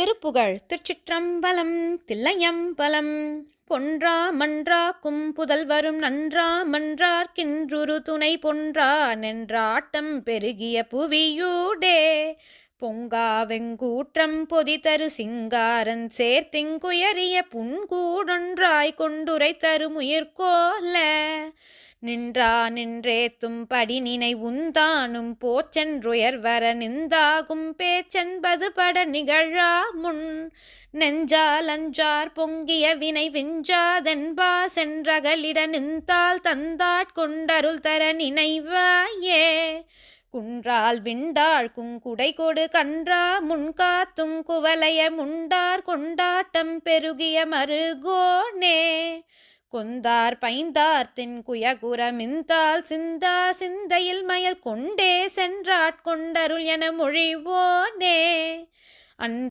திருப்புகழ் திருச்சிற்றம்பலம் தில்லையம்பலம் பொன்றா மன்றா கும்புதல் வரும் நன்றா மன்றார்க்கின்றுரு துணை பொன்றா நின்றாட்டம் பெருகிய புவியூடே. பொங்கா வெங்கூற்றம் பொதிதரு சிங்காரன் சேர்த்திங்குயரிய புன்கூடொன்றாய் கொண்டுரை தருமுயிர்கோல. நின்றா நின்றேத்தும் படி நினை உந்தானும் போச்சென்றுயர்வர நிந்தாகும் பேச்சென்பது பட நிகழா முன். நெஞ்சால் அஞ்சார் பொங்கிய வினை விஞ்சாதென்பா சென்றகலிட நின்றால் தந்தாட்கொண்டருள் தர நினைவாயே. குன்றால் விண்டாள் குங்குடை கொடு கன்றா முன்காத்துங் குவலைய முண்டார் கொண்டாட்டம் பெருகிய மருகோனே. கொந்தார் பைந்தார் தென் மிந்தால் சிந்தா சிந்தையில் மயல் கொண்டே சென்றாட்கொண்டருள் என மொழிவோனே. அன்